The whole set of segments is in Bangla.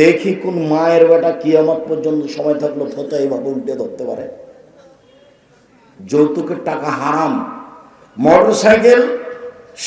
দেখি কোন মায়ের বেটা কিয়ামত পর্যন্ত সময় থাকল ফতো এইভাবে উল্টে ধরতে পারে। যৌতুকের টাকা হারাম মোটর সাইকেল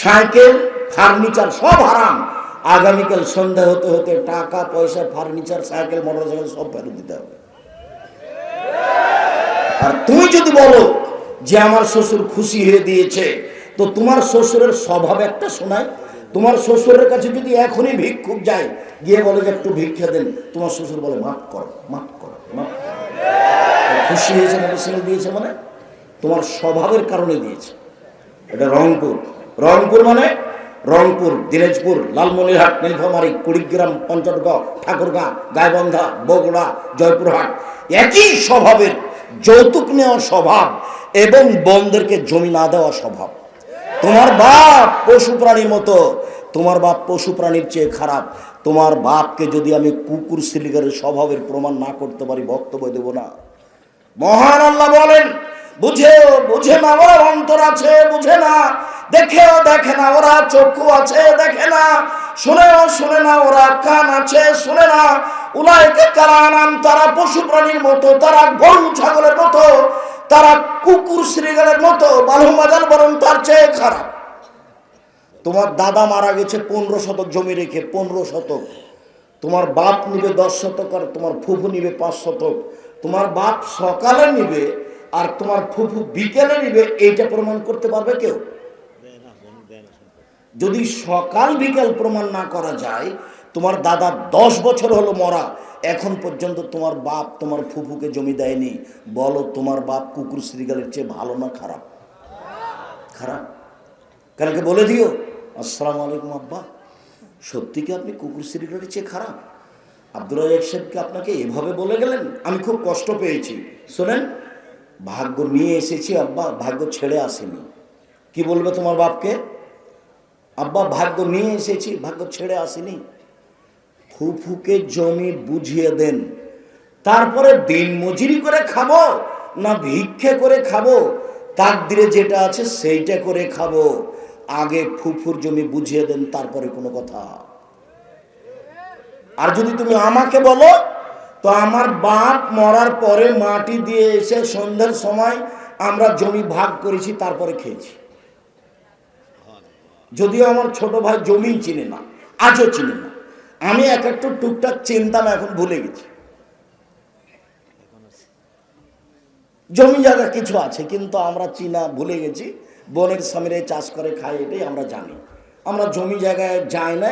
সাইকেল ফার্নিচার সব হারাম। আগামীকাল সন্ধ্যা হতে হতে টাকা, পয়সা, ফার্নিচার, সাইকেল মোটর সাইকেল সব ফেরত দিতে হবে। আর তুমি যদি বলো যে আমার শ্বশুর খুশি হয়ে দিয়েছে, তো তোমার শ্বশুরের স্বভাব একটা শোনায়। তোমার শ্বশুরের কাছে যদি এখনই ভিক্ষুক যায় গিয়ে বলে যে একটু ভিক্ষা দেন, তোমার শ্বশুর বলে, মাফ কর মাফ কর খুশি হয়েছে মোটরসাইকেল দিয়েছে মানে তোমার স্বভাবের কারণে দিয়েছে। এটা রংপুর। রংপুর মানে রংপুর, দিনাজপুর, লালমনিরহাট, নীলফামারী, কুড়িগ্রাম, পঞ্চগড়, ঠাকুরগাঁ গায়বন্ধা বগুড়া, জয়পুরহাট। একই স্বভাবের যৌতুক নেওয়া স্বভাব এবং বনদেরকে জমি না দেওয়া স্বভাব। তোমার বাপ পশু প্রাণীর মতো, তোমার বাপ পশু প্রাণীর চেয়ে খারাপ। তোমার বাপকে যদি আমি কুকুর সিলিগারের স্বভাবের প্রমাণ না করতে পারি, বক্তব্য দেব না। মহান আল্লাহ বলেন, বুঝেও, বুঝে না, ওরা অন্তর আছে, বুঝে না। দেখেও দেখে না, ওরা চক্ষু আছে, দেখে না। শুনেও শুনে না, ওরা কান আছে, শুনে না। উলাইকে কারা নাম তারা পশু প্রাণীর মতো, তারা গরু ছাগলের মতো, তারা কুকুর শ্রীগালের মতো, বালু মাজাল বরং তার চেয়ে খারাপ। তোমার দাদা মারা গেছে পনেরো শতক জমি রেখে, পনেরো শতক। তোমার বাপ নিবে দশ শতক আর তোমার ফুফু নিবে পাঁচ শতক। তোমার বাপ সকালে নিবে আর তোমার ফুফু বিকেলে নিবে, এইটা প্রমাণ করতে পারবে কেউ? যদি সকাল বিকেল প্রমাণ না করা যায়, তোমার দাদা দশ বছর হলো মরা, এখন পর্যন্ত তোমার বাপ তোমার ফুফুকে জমি দেয়নি। বলো, তোমার বাপ কুকুর শ্রীগালের চেয়ে ভালো না খারাপ? খারাপ? কালকে বলে দিও। আসসালামু আলাইকুম, আব্বা। সত্যি কি আপনি কুকুর শ্রীগালের চেয়ে খারাপ? আব্দুল সাহেবকে আপনাকে এভাবে বলে গেলেন? আমি খুব কষ্ট পেয়েছি। শোনেন, ভাগ্য নিয়ে এসেছি, আব্বা। ভাগ্য ছেড়ে আসেনি। কি বলবে তোমার বাপকে? আব্বা, ভাগ্য নিয়ে এসেছি, ভাগ্য ছেড়ে আসেনি। ফুফুকে জমি বুঝিয়ে দেন। তারপরে দিন মজুরি করে খাব না ভিক্ষে করে খাব? তাকদিরে যেটা আছে সেইটা করে খাব। আগে ফুফুর জমি বুঝিয়ে দেন, তারপরে কোনো কথা। আর যদি তুমি আমাকে বলো, তো আমার বাপ মরার পরে মাটি দিয়ে এসে সন্ধ্যার সময় আমরা জমি ভাগ করেছি, তারপরে খেয়েছি। যদিও আমার ছোট ভাই জমি চিনে না, আজও চিনে না। আমি এক একটু টুকটাক চিনতাম এখন ভুলে গেছি। জমি জায়গা কিছু আছে, কিন্তু আমরা চিনা ভুলে গেছি। বনের সামিরে চাষ করে খাই এটাই আমরা জানি। আমরা জমি জায়গায় যাই না।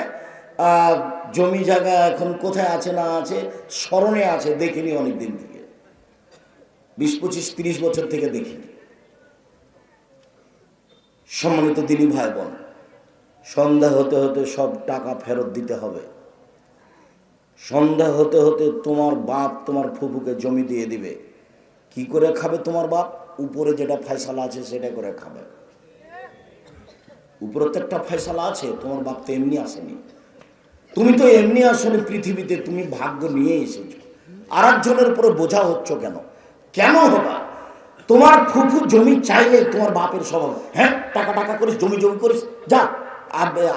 জমি জায়গা এখন কোথায় আছে না আছে, স্মরণে আছে, দেখিনি অনেক দিন থেকে। বিশ পঁচিশ তিরিশ বছর থেকে দেখিনি। সম্মানিত দিনী ভাই বোন সন্ধ্যা হতে হতে সব টাকা ফেরত দিতে হবে। সন্ধ্যা হতে হতে তোমার বাপ তোমার ফুফুকে জমি দিয়ে দিবে। কি করে খাবে তোমার বাপ? উপরে যেটা ফয়সালা আছে সেটা করে খাবে। উপরে একটা ফয়সালা আছে, তোমার বাপ তো এমনি আসেনি। তুমি তো এমনি আসলে পৃথিবীতে, তুমি ভাগ্য নিয়ে এসেছ। আর একজনের উপরে বোঝা হচ্ছ কেন? কেন হবা? তোমার ফুফু জমি চাইলে তোমার বাপের স্বভাব। হ্যাঁ টাকা টাকা করিস জমি জমি করিস, যা,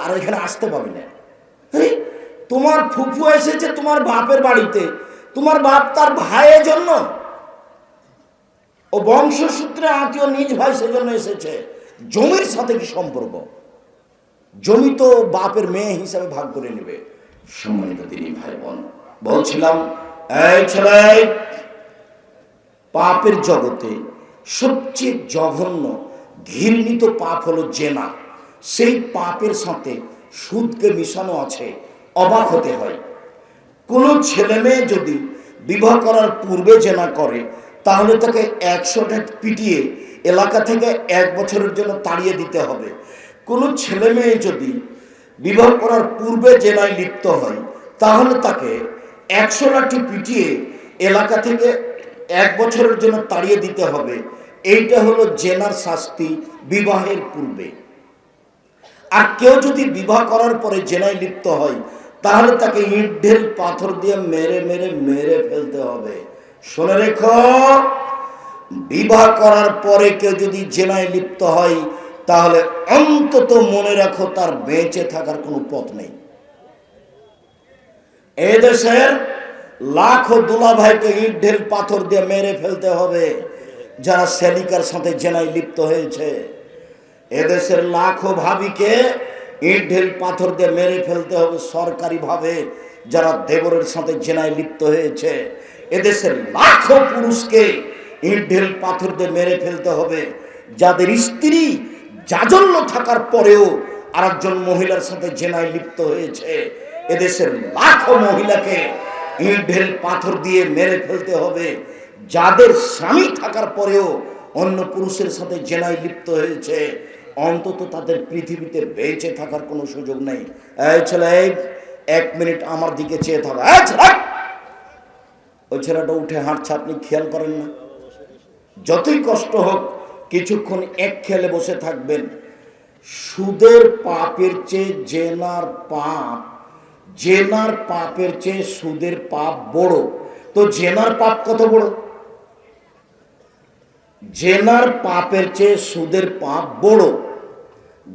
আর এখানে আসতে পাবি না। তোমার ফুফু এসেছে তোমার বাপের বাড়িতে। তোমার বাপ তার ভাইয়ের জন্য। ও বংশসূত্রে আত্মীয় নিজ ভাই সেজন্য এসেছে। জমির সাথে কি সম্পর্ক? জমি তো বাপের মেয়ে হিসাবে ভাগ করে নেবে। সম্মানিত তিনি ভাই বোন বলছিলাম পাপের জগতে সবচেয়ে জঘন্য, ঘৃণিত পাপ হলো জেনা। সেই পাপের সাথে সুদকে মিশানো আছে, অবাক হতে হয়। কোনো ছেলে মেয়ে যদি বিবাহ করার পূর্বে জেনা করে তাহলে তাকে একশোটা পিটিয়ে এলাকা থেকে এক বছরের জন্য তাড়িয়ে দিতে হবে। কোনো ছেলে মেয়ে যদি বিবাহ করার পূর্বে জেলায় লিপ্ত হয়, তাহলে তাকে একশো লাঠি পিটিয়ে এলাকা থেকে এক বছরের জন্য তাড়িয়ে দিতে হবে। এইটা হলো জেলার শাস্তি বিবাহের পূর্বে। আর কেউ যদি বিবাহ করার পরে জেলায় লিপ্ত হয়, তাহলে তাকে ইট, ঢেল, পাথর দিয়ে মেরে মেরে মেরে ফেলতে হবে। শুনে রেখো, বিবাহ করার পরে কেউ যদি জেনায় লিপ্ত হয়, তাহলে অন্তত মনে রাখো তার বেঁচে থাকার কোনো পথ নেই। এই দেশের লাখো দুলা ভাইকে ইট ঢেল পাথর দিয়ে মেরে ফেলতে হবে, যারা সেলিকার সাথে জেনায় লিপ্ত হয়েছে। এদেশের লাখো ভাবিকে ইট ঢেল পাথর দিয়ে মেরে ফেলতে হবে সরকারিভাবে, যারা দেবরের সাথে জেনায় লিপ্ত হয়েছে। এদেশের লাখো পুরুষকে ইট ঢেল পাথর দিয়ে মেরে ফেলতে হবে। যাদের স্ত্রী জাজল্য থাকার পরেও আরেকজন মহিলার সাথে জেনায় লিপ্ত হয়েছে, এদেশের লাখো মহিলাকে ইট ঢেল পাথর দিয়ে মেরে ফেলতে হবে। যাদের স্বামী থাকার পরেও অন্য পুরুষের সাথে জেনায় লিপ্ত হয়েছে, অন্তত তাদের পৃথিবীতে বেঁচে থাকার কোনো সুযোগ নেই। ছেলে, এক মিনিট আমার দিকে চেয়ে থাকো! ওই ছেলেটা উঠে হাঁটছে আপনি খেয়াল করেন না। যতই কষ্ট হোক, কিছুক্ষণ এক খেলে বসে থাকবেন। সুদের পাপের চেয়ে জেনার পাপ, জেনার পাপের চেয়ে সুদের পাপ বড়। তো জেনার পাপ কত বড়? জেনার পাপের চেয়ে সুদের পাপ বড়।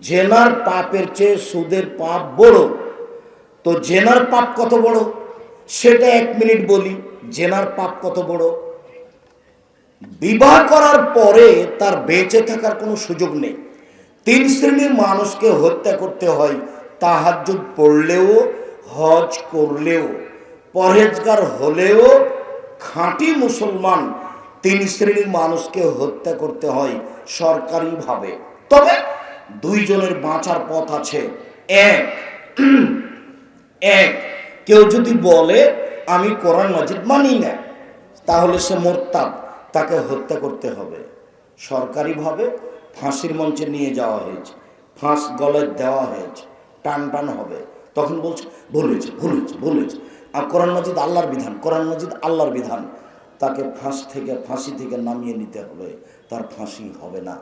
জেনার পাপের চেয়ে সুদের পাপ বড়। তো জেনার পাপ কত বড়? সেটা এক মিনিট বলি। জেনার পাপ কত বড়? বিবাহ করার পরে তার বেঁচে থাকার কোনো সুযোগ নেই। তিন শ্রেণির মানুষকে হত্যা করতে হয়, তাহাজ্জুদ পড়লেও, হজ করলেও, পরহেজগার হলেও, খাঁটি মুসলমান তিন শ্রেণির মানুষকে হত্যা করতে হয় সরকারিভাবে। তবে দুইজনের বাঁচার পথ আছে। এক এক, কেউ যদি বলে আমি কোরআন মজিদ মানি না। তাহলে সে মোরতাব তাকে হত্যা করতে হবে। সরকারিভাবে ফাঁসির মঞ্চে নিয়ে যাওয়া হয়েছে। ফাঁস গলায় দেওয়া হয়েছে। টান টান হবে। তখন বলছে, ভুল হয়েছে ভুল হয়েছে ভুল হয়েছে। আর কোরআন মজিদ আল্লাহর বিধান, কোরআন মজিদ আল্লাহর বিধান। তাকে ফাঁস থেকে, ফাঁসি থেকে নামিয়ে নিতে হবে। তার ফাঁসি হবে না।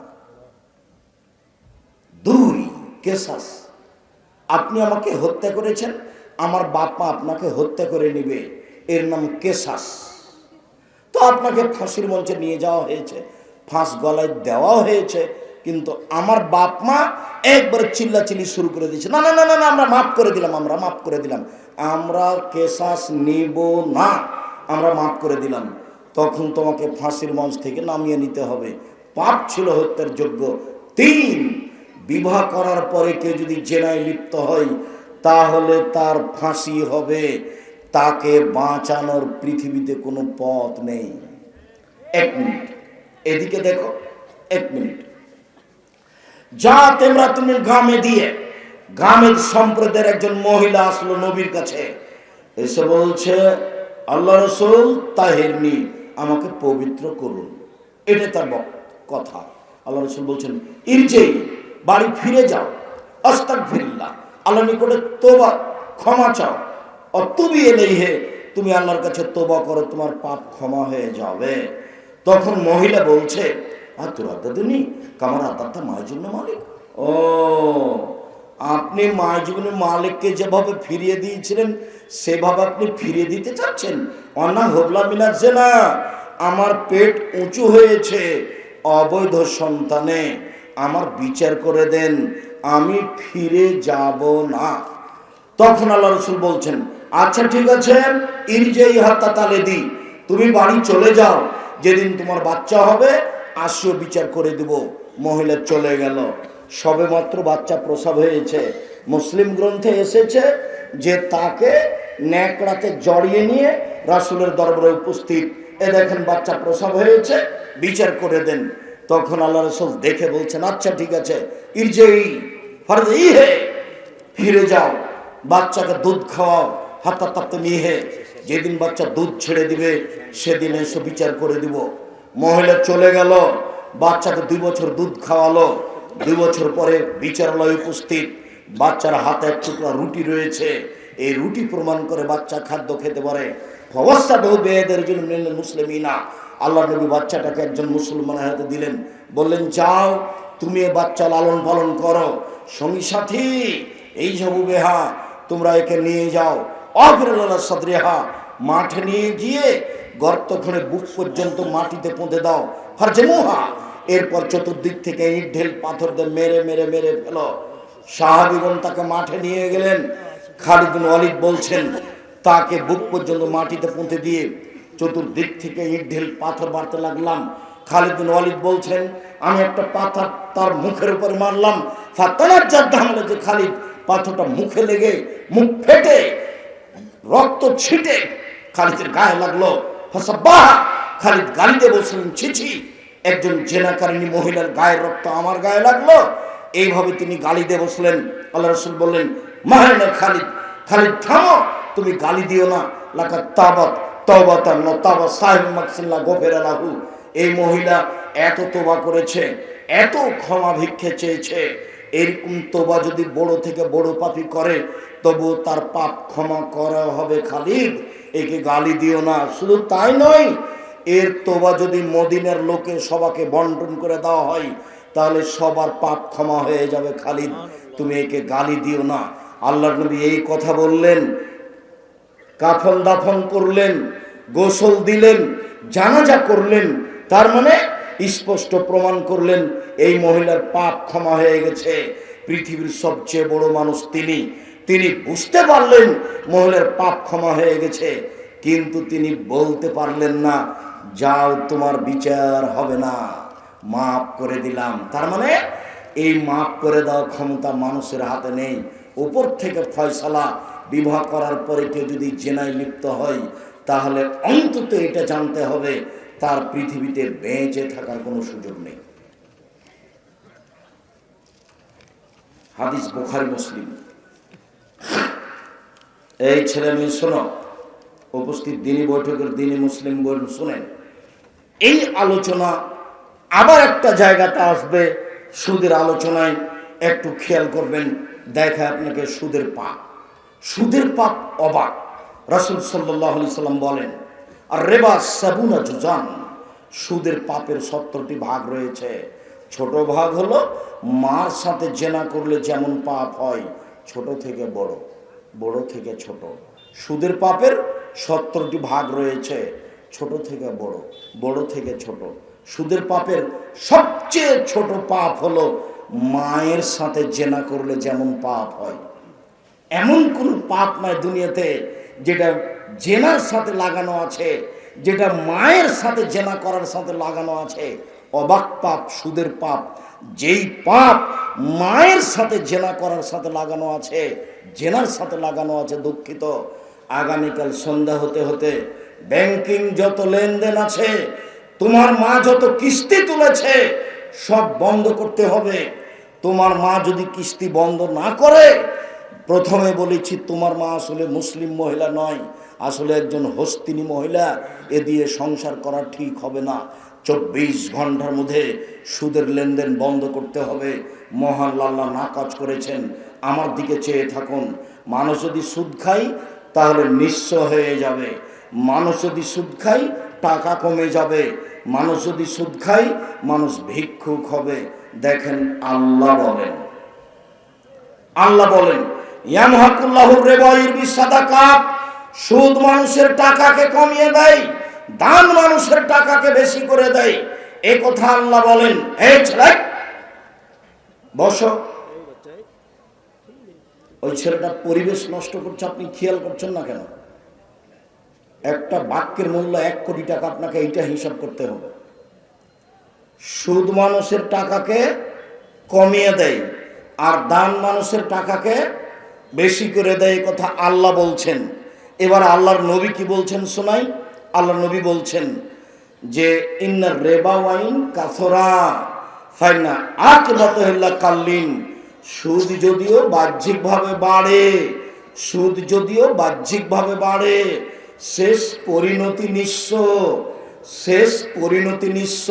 দুই কেসাস। আপনি আমাকে হত্যা করেছেন আমার বাপা আপনাকে হত্যা করে নেবে। এর নাম কেসাস তো আপনাকে ফাঁসির মঞ্চে নিয়ে যাওয়া হয়েছে। ফাঁস গলায় দেওয়া হয়েছে। কিন্তু আমার বাপ মা একবারে চিল্লাচিল্লি শুরু করে দিয়েছে। না না না না না, আমরা মাফ করে দিলাম আমরা মাফ করে দিলাম। আমরা কেসাস নিব না আমরা মাফ করে দিলাম। তখন তোমাকে ফাঁসির মঞ্চ থেকে নামিয়ে নিতে হবে। পাপ ছিল হত্যার যোগ্য। তিন বিবাহ করার পরে কেউ যদি জেনায় লিপ্ত হয় তাহলে তার ফাঁসি হবে। তাকে বাঁচানোর পৃথিবীতে কোনো পথ নেই। এক মিনিট। এদিকে দেখো, এক মিনিট। যা তোমরা তুমি গ্রামে দিয়ে গ্রামের সম্প্রদায়ের একজন মহিলা আসলো নবীর কাছে। এসে বলছে, আল্লাহ রসুল তাহেরনি আমাকে পবিত্র করুন। এটা তার কথা। আল্লাহ রসুল বলছেন, ইরজেই, বাড়ি ফিরে যাও। অস্তাক ফিরিল্লা আল্লাহ নিকটে তোবা, ক্ষমা চাও। অতুবি এলেই হে তুমি আল্লাহর কাছে তোবা করো, তোমার পাপ ক্ষমা হয়ে যাবে। তখন মহিলা বলছে, আর তোর আদাদুনি কামার আদারটা মায়ের জন্য মালিক। ও, আপনি মায়ের জীবনের মালিককে যেভাবে ফিরিয়ে দিয়েছিলেন, সেভাবে আপনি ফিরিয়ে দিতে চাচ্ছেন? অনা হবলা মিনাচ্ছে না আমার পেট উঁচু হয়েছে, অবৈধ সন্তানে, আমার বিচার করে দেন। আমি ফিরে যাব না। তখন আল্লাহ রসুল বলছেন আচ্ছা ঠিক আছে ইরজেই হাত্তা তালে দি তুমি বাড়ি চলে যাও, যেদিন তোমার বাচ্চা হবে, আসিও, বিচার করে দেব। মহিলা চলে গেল। সবে মাত্র বাচ্চা প্রসব হয়েছে। মুসলিম গ্রন্থে এসেছে যে তাকে ন্যাকড়াতে জড়িয়ে নিয়ে রাসুলের দরবারে উপস্থিত। এ দেখেন, বাচ্চা প্রসব হয়েছে, বিচার করে দেন। তখন আল্লাহ রসুল দেখে বলছেন আচ্ছা ঠিক আছে, ইরজেই হে। ফিরে যাও, বাচ্চাকে দুধ খাওয়াও হাতা তাপ্তে নিয়ে যেদিন বাচ্চা দুধ ছেড়ে দিবে, সেদিন এসে বিচার করে দিব। মহিলা চলে গেল, বাচ্চাকে দুই বছর দুধ খাওয়ালো। দুই বছর পরে বিচারালয় উপস্থিত। বাচ্চার হাতে এক টুকরা রুটি রয়েছে। এই রুটি প্রমাণ করে বাচ্চা খাদ্য খেতে পারে। অবস্থা বহু বেয়েদের জন্য মুসলিমিনা। আল্লাহ নবী বাচ্চাটাকে একজন মুসলমানের হাতে দিলেন। বললেন, যাও, তুমি এ বাচ্চা লালন পালন করো। সঙ্গী সাথী, এই সবু বেহা তোমরা একে নিয়ে যাও। অফিরাল্লাহ সদরেহা মাঠে নিয়ে গিয়ে গর্ত খুঁড়ে বুক পর্যন্ত মাটিতে পুঁতে দাও। ফারজেমুহা এরপর চতুর্দিক থেকে ইট ঢেল পাথর দিয়ে মেরে মেরে মেরে ফেলো। সাহাবিগণ তাকে মাঠে নিয়ে গেলেন। খালিদ বিন ওয়ালিদ বলছেন, তাকে বুক পর্যন্ত মাটিতে পুঁতে দিয়ে চতুর্দিক থেকে ইট ঢিল পাথর মারতে লাগলাম। খালিদ বিন ওয়ালিদ বলছেন, আমি একটা পাথর তার মুখের উপর মারলাম। ফাতানার যে খালিদ পাথরটা মুখে লেগে মুখ ফেটে, রক্ত ছিটে খালিদের গায়ে লাগল। ফসাব্বাহ, খালিদ গালিতে বলছিলেন, ছিছি, একজন জেনাকারিনী মহিলার গায়ের রক্ত আমার গায়ে লাগল। এইভাবে তিনি গালি দিয়ে বসলেন। আল্লাহ রসুল বললেন মাহেনা খালিদ খালিদ থামো, তুমি গালি দিও না। লাকা তাবাত তওবাতা নতাবা সাহেব মাকসিল্লা গোফের আলাহু এই মহিলা এত তোবা করেছে, এত ক্ষমা ভিক্ষে চেয়েছে। এরকম তোবা যদি বড় থেকে বড় পাপি করে তবু তার পাপ ক্ষমা করা হবে খালিদ। একে গালি দিও না, শুধু তাই নয়, এর তোবা যদি মদিনের লোকে সবাকে বন্টন করে দেওয়া হয়, তাহলে সবার পাপ ক্ষমা হয়ে যাবে খালিদ। তুমি একে গালি দিও না। আল্লাহ নবী এই কথা বললেন, কাফন দাফন করলেন, গোসল দিলেন, জানাজা করলেন তার মানে স্পষ্ট প্রমাণ করলেন এই মহিলার পাপ ক্ষমা হয়ে গেছে। পৃথিবীর সবচেয়ে বড় মানুষ তিনি। তিনি বুঝতে পারলেন মহিলার পাপ ক্ষমা হয়ে গেছে, কিন্তু তিনি বলতে পারলেন না, যাও, তোমার বিচার হবে না। মাফ করে দিলাম। তার মানে এই মাফ করে দেওয়ার ক্ষমতা মানুষের হাতে নেই। উপর থেকে ফয়সালা বিবাহ করার পরে কেউ যদি জেনায় লিপ্ত হয়, তাহলে অন্তত এটা জানতে হবে তার পৃথিবীতে বেঁচে থাকার কোনো সুযোগ নেই। হাদিস বোখারি, মুসলিম। এই ছেলে মেয়ে, শোনো, উপস্থিত দিনী বৈঠকের দিনী মুসলিম বোন শোনেন। এই আলোচনা আবার একটা জায়গাতে আসবে, সুদের আলোচনায় একটু খেয়াল করবেন। দেখা আপনাকে সুদের পাপ। সুদের পাপ অবাক। রাসুল সাল্লাহ সাল্লাম বলেন আর রেবা সাবুনা জুজান। সুদের পাপের সত্তরটি ভাগ রয়েছে। ছোট ভাগ হলো মার সাথে জেনা করলে যেমন পাপ হয়, ছোট থেকে বড় বড় থেকে ছোট। সুদের পাপের সত্তরটি ভাগ রয়েছে, ছোট থেকে বড় বড় থেকে ছোট। সুদের পাপের সবচেয়ে ছোট পাপ হলো মায়ের সাথে জেনা করলে যেমন পাপ হয়। এমন কোন পাপ নয় দুনিয়াতে যেটা জেনার সাথে লাগানো আছে, যেটা মায়ের সাথে জেনা করার সাথে লাগানো আছে। অবাক পাপ, সুদের পাপ, যেই পাপ মায়ের সাথে জেনা করার সাথে লাগানো আছে, জেনার সাথে লাগানো আছে দুঃখিত। আগামীকাল সন্ধ্যা হতে হতে ব্যাংকিং যত লেনদেন আছে, তোমার মা যত কিস্তি তুলেছে, সব বন্ধ করতে হবে। তোমার মা যদি কিস্তি বন্ধ না করে, প্রথমে বলেছি, তোমার মা আসলে মুসলিম মহিলা নয় আসলে একজন হস্তিনী মহিলা, এ দিয়ে সংসার করা ঠিক হবে না। চব্বিশ ঘণ্টার মধ্যে সুদের লেনদেন বন্ধ করতে হবে। মহান লাল্লা না কাজ করেছেন। আমার দিকে চেয়ে থাকুন। মানুষ যদি সুদ খাই তাহলে নিঃস্ব হয়ে যাবে। মানুষ যদি সুদ খাই টাকা কমে যাবে। মানুষ যদি সুদ খাই মানুষ ভিক্ষুক হবে। দেখেন, আল্লাহ বলেন। আল্লাহ বলেন ইয়ামহাকুল্লাহুর রেবাইর বিসাদাকাত। সুদ মানুষের টাকাকে কমিয়ে দেয়, দান মানুষের টাকাকে বেশি করে দেয়। এ কথা আল্লাহ বলেন, এই ছেলে, বস। ওই ছেলেটা পরিবেশ নষ্ট করছে, আপনি খেয়াল করছেন না কেন? একটা বাক্যের মূল্য এক কোটি টাকা, আপনাকে এইটা হিসাব করতে হবে। সুদ মানুষের টাকাকে কমিয়ে দেয়, আর দান মানুষের টাকাকে বেশি করে দেয় কথা আল্লাহ বলছেন। এবার আল্লাহর নবী কি বলছেন শোনাই? আল্লাহ নবী বলছেন যে ইন্নার রেবা ওয়াইন কাথরা ফাইনা আক বাতহিল্লা কাল্লিন। সুদ যদিও বাহ্যিকভাবে বাড়ে, সুদ যদিও বাহ্যিকভাবে বাড়ে, শেষ পরিণতি নিঃস্ব, শেষ পরিণতি নিঃস্ব।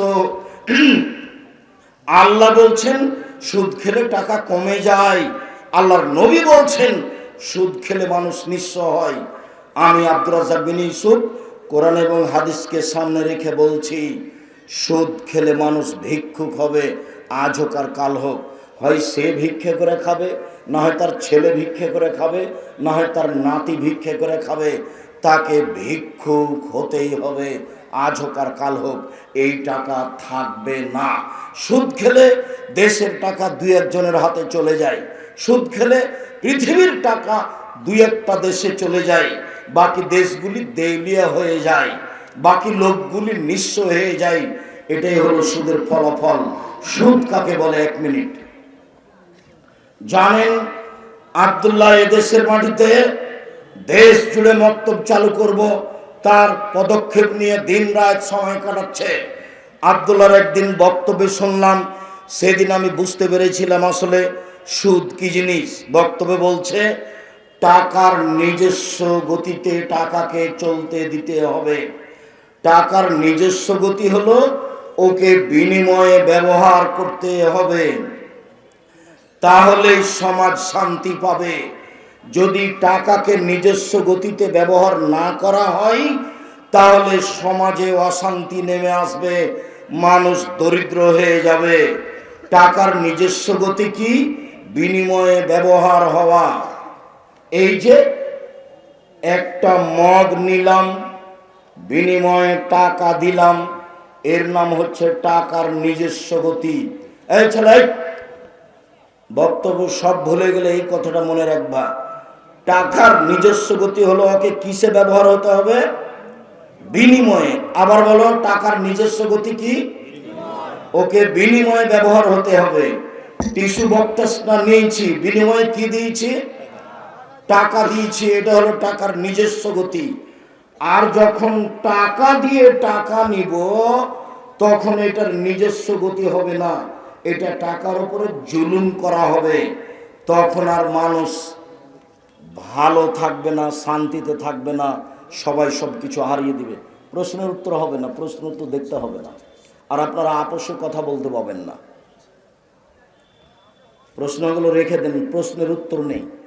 আল্লাহ বলছেন, সুদ খেলে টাকা কমে যায়। আল্লাহর নবী বলছেন, সুদ খেলে মানুষ নিঃস্ব হয়। আমি আব্দুর ইউসুফ কোরআন এবং হাদিসকে সামনে রেখে বলছি, সুদ খেলে মানুষ ভিক্ষুক হবে, আজ হোক আর কাল হোক। হয় সে ভিক্ষে করে খাবে, না হয় তার ছেলে ভিক্ষে করে খাবে, না হয় তার নাতি ভিক্ষে করে খাবে। তাকে ভিক্ষুক হতেই হবে, আজ হোক আর কাল হোক, এই টাকা থাকবে না। সুদ খেলে দেশের টাকা দুই একজনের হাতে চলে যায়। সুদ খেলে পৃথিবীর টাকা দুই একটা দেশে চলে যায়। বাকি দেশগুলি দেউলিয়া হয়ে যায়, বাকি লোকগুলি নিঃস্ব হয়ে যায়। এটাই হলো সুদের ফলাফল। সুদ কাকে বলে? এক মিনিট। জানেন আবদুল্লাহ এদেশের মাটিতে দেশ জুড়ে মক্তব চালু করব, তার পদক্ষেপ নিয়ে দিন রাত সময় কাটাচ্ছে। আবদুল্লাহর একদিন বক্তব্যে শুনলাম, সেদিন আমি বুঝতে পেরেছিলাম আসলে সুদ কি জিনিস। বক্তব্যে বলছে টাকার নিজস্ব গতিতে টাকাকে চলতে দিতে হবে। টাকার নিজস্ব গতি হলো ওকে বিনিময়ে ব্যবহার করতে হবে। তাহলে সমাজ শান্তি পাবে। যদি টাকাকে নিজস্ব গতিতে ব্যবহার না করা হয়, তাহলে সমাজে অশান্তি নেমে আসবে, মানুষ দরিদ্র হয়ে যাবে। টাকার নিজস্ব গতি কি? বিনিময়ে ব্যবহার হওয়া। এই যে একটা মগ নিলাম, বিনিময়ে টাকা দিলাম, এর নাম হচ্ছে টাকার নিজস্ব গতি। এই বক্তব্য সব ভুলে গেলে এই কথাটা মনে রাখবা। টাকার নিজস্ব গতি হলো ওকে কিসে ব্যবহার হতে হবে? বিনিময়ে। আবার বলো, টাকার নিজস্ব গতি কি? ওকে বিনিময়ে ব্যবহার হতে হবে। টিস্যু বক্তাসটা নিয়েছি। বিনিময়ে কি দিয়েছি? টাকা দিয়েছি, এটা হলো টাকার নিজস্ব গতি। আর যখন টাকা দিয়ে টাকা নিব, তখন এটার নিজস্ব গতি হবে না। এটা টাকার উপরে জুলুম করা হবে। তখন আর মানুষ ভালো থাকবে না, শান্তিতে থাকবে না, সবাই সব কিছু হারিয়ে দিবে। প্রশ্নের উত্তর হবে না, প্রশ্ন উত্তর দেখতে হবে না। আর আপনারা আপসে কথা বলতে পাবেন না। প্রশ্নগুলো রেখে দেন, প্রশ্নের উত্তর নেই।